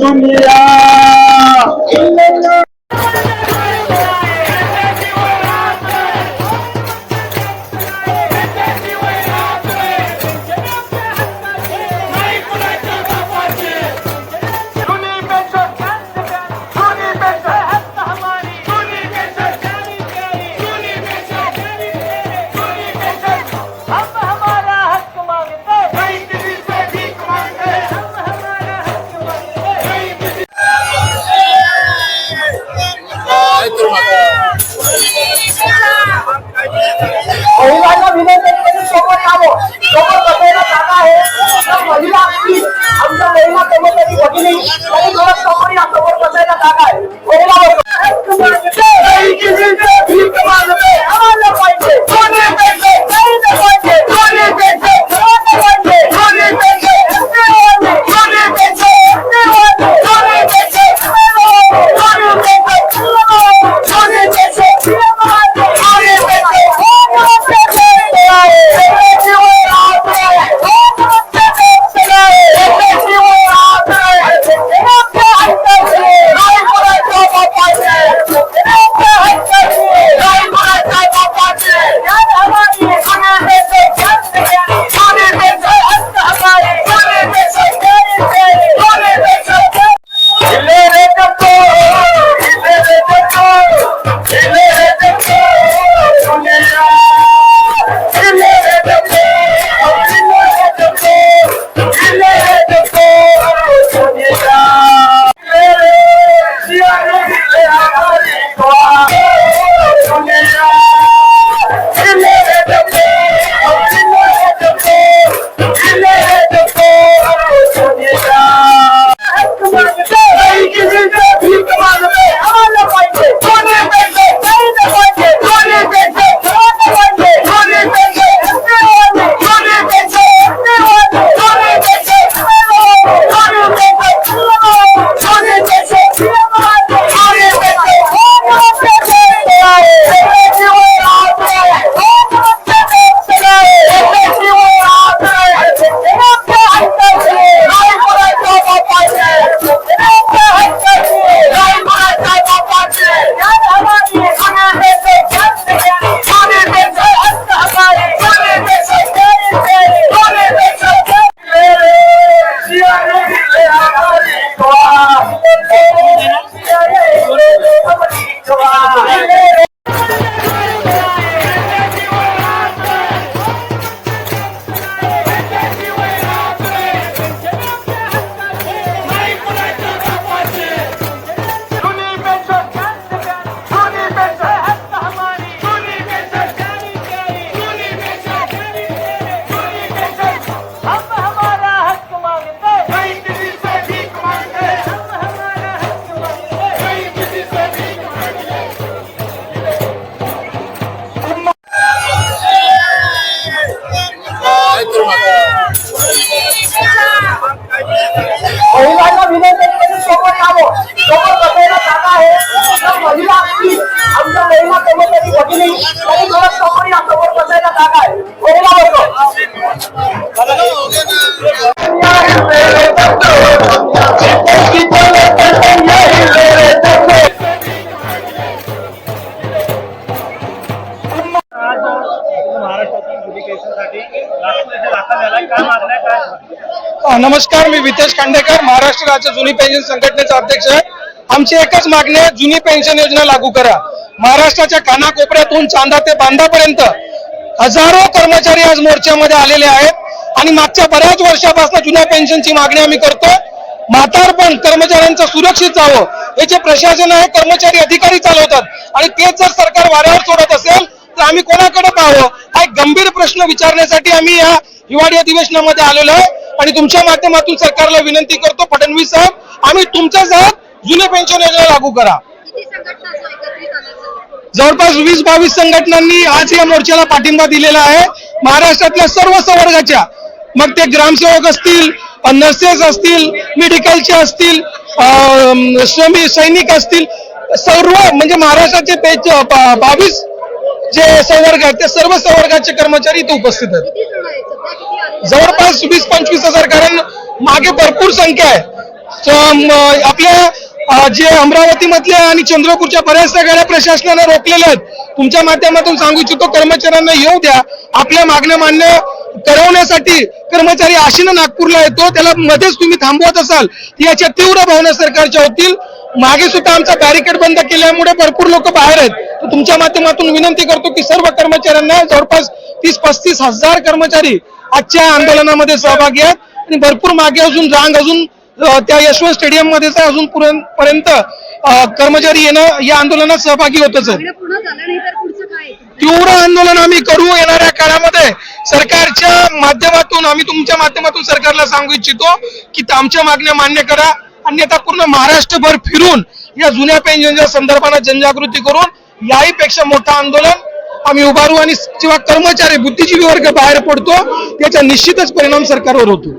দুনিয়া महिलांना विनंती करून सोबत यावं सोबत बसायला जागा आहे. महिला आमच्या महिला कर्मचारी भगिनी आणि थोडं समोर या समोर बसायला जागा आहे. नमस्कार मी वितेश खांडेकर महाराष्ट्र राज्य जुनी पेन्शन संघटनेचा अध्यक्ष आहे. आमची एकच मागणी आहे जुनी पेन्शन योजना लागू करा. महाराष्ट्राच्या कानाकोपऱ्यातून चांदा ते बांधापर्यंत हजारो कर्मचारी आज मोर्चामध्ये आलेले आहेत. आणि मागच्या बऱ्याच वर्षापासून जुन्या पेन्शनची मागणी आम्ही करतो म्हातारपण कर्मचाऱ्यांचं सुरक्षित जावं. हे जे प्रशासन आहे कर्मचारी अधिकारी चालवतात. आणि तेच जर सरकार वाऱ्यावर सोडत असेल तर आम्ही कोणाकडे पाहावं? हा एक गंभीर प्रश्न विचारण्यासाठी आम्ही या हिवाळी अधिवेशनामध्ये आलेलो आहे. आणि तुमच्या माध्यमातून सरकारला विनंती करतो फडणवीस साहेब आम्ही तुमच्याच आहात जुने पेन्शन योजना लागू करा. जवळपास वीस बावीस संघटनांनी आज या मोर्चाला पाठिंबा दिलेला आहे. महाराष्ट्रातल्या सर्व संवर्गाच्या मग ते ग्रामसेवक असतील नर्सेस असतील मेडिकलचे असतील श्रमी सैनिक असतील सर्व म्हणजे महाराष्ट्राचे बावीस जे संवर्ग आहेत ते सर्व संवर्गाचे कर्मचारी इथे उपस्थित आहेत. जवळपास वीस पंचवीस हजार कारण मागे भरपूर संख्या आहे. आपल्या जे अमरावती मधल्या आणि चंद्रपूरच्या बऱ्याचशा गाड्या प्रशासनाने रोखलेल्या आहेत. तुमच्या माध्यमातून सांगू इच्छितो कर्मचाऱ्यांना येऊ द्या. आपल्या मागण्या मान्य करवण्यासाठी कर्मचारी आशीनं नागपूरला येतो. त्याला मध्येच तुम्ही थांबवत असाल याच्या तीव्र भावना सरकारच्या होतील. मागे सुद्धा आमचा बॅरिकेड बंद केल्यामुळे भरपूर लोक बाहेर आहेत. तुमच्या माध्यमातून विनंती करतो की सर्व कर्मचाऱ्यांना जवळपास तीस पस्तीस हजार कर्मचारी आजच्या आंदोलनामध्ये सहभागी आहेत आणि भरपूर मागे अजून रांग अजून त्या यशवंत स्टेडियम मध्येच. अजून पर्यंत कर्मचारी येणं या आंदोलनात सहभागी होतच आहे? तीव्र आंदोलन आम्ही करू येणाऱ्या काळामध्ये सरकारच्या माध्यमातून आम्ही तुमच्या माध्यमातून सरकारला सांगू इच्छितो की आमच्या मागण्या मान्य करा अन्यथा पूर्ण महाराष्ट्रभर फिरून या जुन्या पेन्शनच्या संदर्भाने जनजागृती करून याही पेक्षा मोठं आंदोलन आम्ही उभारू आणि जेव्हा कर्मचारी बुद्धिजीवी वर्ग बाहेर पडतो त्याचा निश्चितच परिणाम सरकारवर होतो.